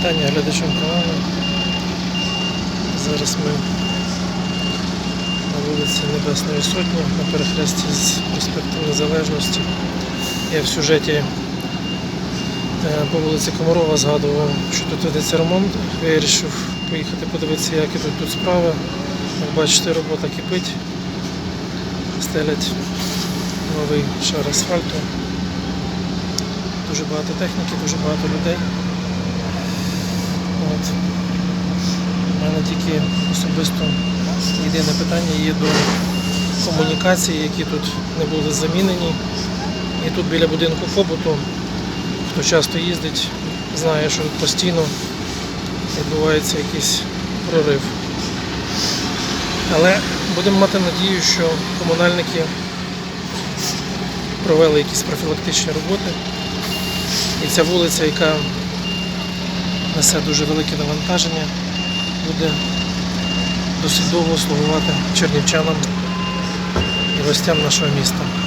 вітання глядачам каналу. Зараз ми на вулиці Небесної Сотні на перехресті з проспектом Незалежності. Я в сюжеті е, по вулиці Комарова згадував, що тут ведеться ремонт. Вирішив поїхати подивитися, як ідуть тут справи. Як бачите, робота кипить. Стелять новий шар асфальту. Дуже багато техніки, дуже багато людей. Мене тільки особисто єдине питання є до комунікацій, які тут не були замінені. І тут біля будинку побуту, хто часто їздить, знає, що постійно відбувається якийсь прорив. Але будемо мати надію, що комунальники провели якісь профілактичні роботи. І ця вулиця, яка несе дуже велике навантаження, буде досить довго слугувати чернівчанам і гостям нашого міста.